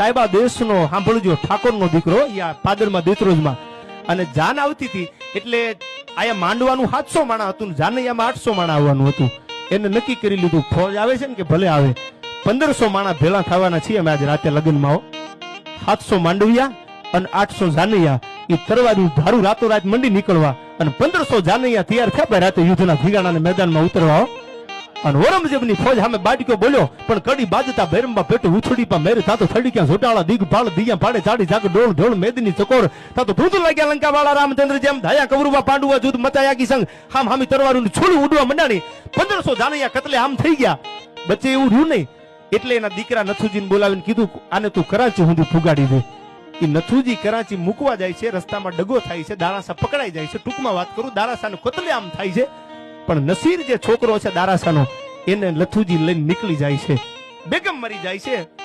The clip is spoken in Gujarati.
સાહેબા દેશનો સાંભળજો ઠાકોરનો દીકરો યા પાદરમાં દેતરોજમાં. અને જાન આવતી હતી, એટલે આયા માંડવાનું સાતસો માણા હતું, જાનૈયામાં આઠસો માણા આવવાનું હતું. એને નક્કી કરી લીધું, ફોજ આવે છે ને કે ભલે આવે. પંદરસો માણા ભેળા થવાના છીએ અમે આજે રાતે લગ્નમાં સાતસો માંડવિયા અને આઠસો જાનૈયા. એ તરવારું ધારું રાતો રાત મંડી નીકળવા. અને પંદરસો જાનૈયા તૈયાર થયા રાતે યુદ્ધના ભીગાણાના મેદાનમાં ઉતરવા હો. અને ઔરંગઝેબની ફોજ સામે બાટક્યો બોલ્યો, પણ કડી બાજતા ભૈરંબા પેટું ઉછળી પા મેરે તાતો થડી ક્યાં ઝોટાળા દીગ ભાળ દિયા પાડે, ચાડી જાગ ડોળ ઢોળ, મેદની ચકોર. તાતો ધૂંધ લાગ્યા લંકા વાળા રામચંદ્ર જેમ ધાયા કવરુવા પાંડુવા જુદ મચાયા કી સંગ હામ હામી તરવારું છોડું ઉડવા મંડાણી. પંદરસો જાનૈયા કતલે આમ થઈ ગયા. બચ્ચે એવું રહ્યું નહીં. એટલે એના દીકરા નથુજીને બોલાવીને કીધું, આને તું કરાચી સુધી ફુગાડી દે. એ નથુજી કરાચી મૂકવા જાય છે, રસ્તામાં ડગો થાય છે દારાસા પકડાઈ જાય છે, ટૂંકમાં વાત કરું દારાસાને કતલે આમ થાય છે. પણ નસીર જે છોકરો છે દારાસાનો, એને લથુજી લઈને નીકળી જાય છે. બેગમ મરી જાય છે.